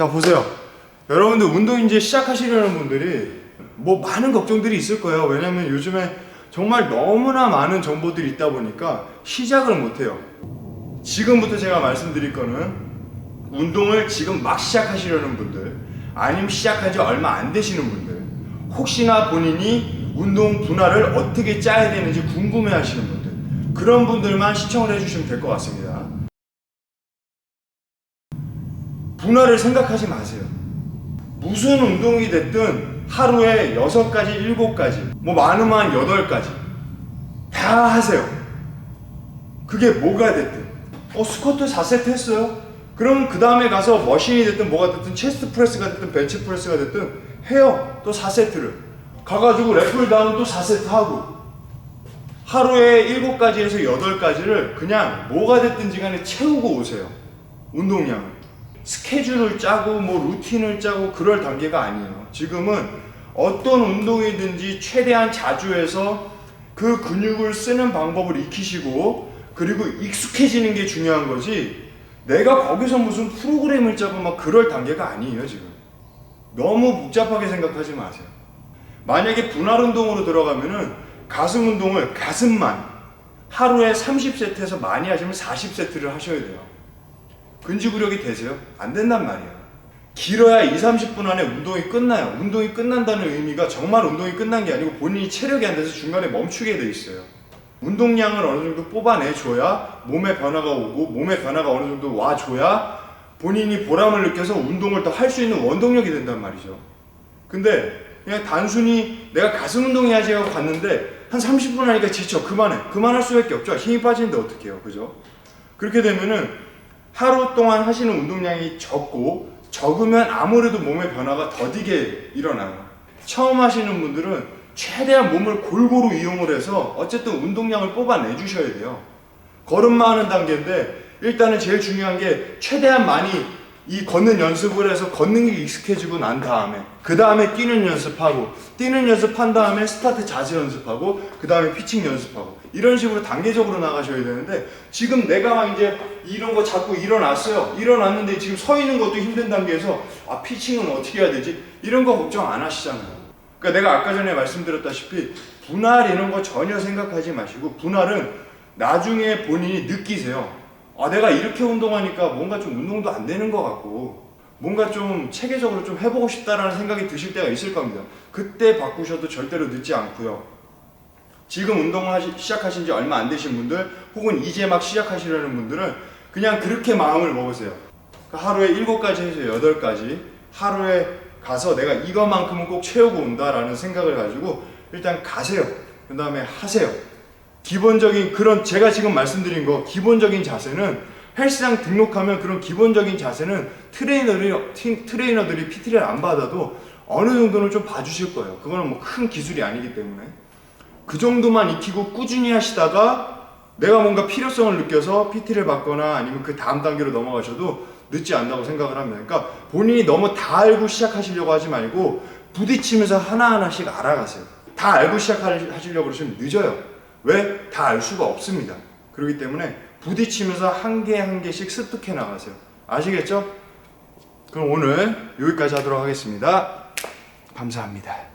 자 보세요. 여러분들 운동 이제 시작하시려는 분들이 뭐 많은 걱정들이 있을 거예요. 왜냐면 요즘에 정말 너무나 많은 정보들이 있다 보니까 시작을 못 해요. 지금부터 제가 말씀드릴 거는 운동을 지금 막 시작하시려는 분들 아니면 시작한 지 얼마 안 되시는 분들 혹시나 본인이 운동 분할을 어떻게 짜야 되는지 궁금해 하시는 분들 그런 분들만 시청을 해주시면 될 것 같습니다. 분할을 생각하지 마세요. 무슨 운동이 됐든 하루에 6가지, 7가지, 뭐 많으면 8가지 다 하세요. 그게 뭐가 됐든. 어, 스쿼트 4세트 했어요? 그럼 그 다음에 가서 머신이 됐든 뭐가 됐든 체스트 프레스가 됐든 벤치 프레스가 됐든 해요. 또 4세트를. 가가지고 랩풀 다운 또 4세트 하고. 하루에 7가지에서 8가지를 그냥 뭐가 됐든지 간에 채우고 오세요. 운동량을. 스케줄을 짜고 뭐 루틴을 짜고 그럴 단계가 아니에요. 지금은 어떤 운동이든지 최대한 자주 해서 그 근육을 쓰는 방법을 익히시고 그리고 익숙해지는 게 중요한 거지 내가 거기서 무슨 프로그램을 짜고 막 그럴 단계가 아니에요 지금. 너무 복잡하게 생각하지 마세요. 만약에 분할 운동으로 들어가면은 가슴 운동을 가슴만 하루에 30세트에서 많이 하시면 40세트를 하셔야 돼요 근지구력이 되세요? 안 된단 말이에요. 길어야 2, 30분 안에 운동이 끝나요. 운동이 끝난다는 의미가 정말 운동이 끝난 게 아니고 본인이 체력이 안 돼서 중간에 멈추게 돼 있어요. 운동량을 어느 정도 뽑아내줘야 몸의 변화가 오고 몸의 변화가 어느 정도 와줘야 본인이 보람을 느껴서 운동을 더 할 수 있는 원동력이 된단 말이죠. 근데 그냥 단순히 내가 가슴 운동해야지 하고 갔는데 한 30분 하니까 지쳐. 그만해. 그만할 수밖에 없죠. 힘이 빠지는데 어떡해요. 그죠? 그렇게 되면은 하루 동안 하시는 운동량이 적고 적으면 아무래도 몸의 변화가 더디게 일어나요. 처음 하시는 분들은 최대한 몸을 골고루 이용을 해서 어쨌든 운동량을 뽑아내 주셔야 돼요. 걸음마 하는 단계인데 일단은 제일 중요한 게 최대한 많이 이 걷는 연습을 해서 걷는 게 익숙해지고 난 다음에 그 다음에 뛰는 연습하고 뛰는 연습한 다음에 스타트 자세 연습하고 그 다음에 피칭 연습하고 이런 식으로 단계적으로 나가셔야 되는데 지금 내가 막 이제 이런 거 자꾸 일어났어요 일어났는데 지금 서 있는 것도 힘든 단계에서 아 피칭은 어떻게 해야 되지 이런 거 걱정 안 하시잖아요 그러니까 내가 아까 전에 말씀드렸다시피 분할 이런 거 전혀 생각하지 마시고 분할은 나중에 본인이 느끼세요 아, 내가 이렇게 운동하니까 뭔가 좀 운동도 안 되는 것 같고, 뭔가 좀 체계적으로 좀 해보고 싶다라는 생각이 드실 때가 있을 겁니다. 그때 바꾸셔도 절대로 늦지 않고요. 지금 운동을 시작하신 지 얼마 안 되신 분들, 혹은 이제 막 시작하시려는 분들은 그냥 그렇게 마음을 먹으세요. 그러니까 하루에 7가지 해서 8가지, 하루에 가서 내가 이것만큼은 꼭 채우고 온다라는 생각을 가지고 일단 가세요. 그 다음에 하세요. 기본적인 그런 제가 지금 말씀드린 거 기본적인 자세는 헬스장 등록하면 그런 기본적인 자세는 트레이너들이 티- 트레이너들이 PT를 안 받아도 어느 정도는 좀 봐주실 거예요. 그거는 뭐 큰 기술이 아니기 때문에 그 정도만 익히고 꾸준히 하시다가 내가 뭔가 필요성을 느껴서 PT를 받거나 아니면 그 다음 단계로 넘어가셔도 늦지 않다고 생각을 합니다. 그러니까 본인이 너무 다 알고 시작하시려고 하지 말고 부딪히면서 하나하나씩 알아가세요. 다 알고 시작하시려고 그러시면 늦어요. 왜? 다 알 수가 없습니다. 그렇기 때문에 부딪히면서 한 개 한 개씩 습득해 나가세요. 아시겠죠? 그럼 오늘 여기까지 하도록 하겠습니다. 감사합니다.